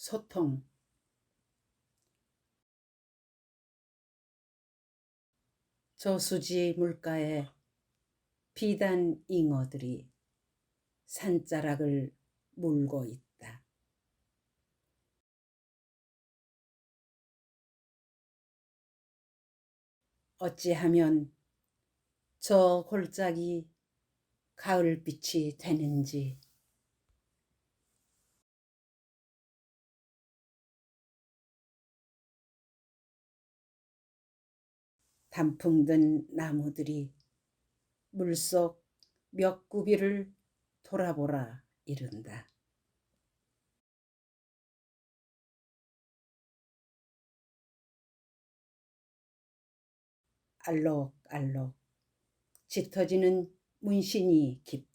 소통 저수지 물가에 비단 잉어들이 산자락을 물고 있다. 어찌하면 저 골짜기 가을빛이 되는지 단풍 든 나무들이 물속 몇 구비를 돌아보라 이른다. 알록알록 짙어지는 문신이 깊다.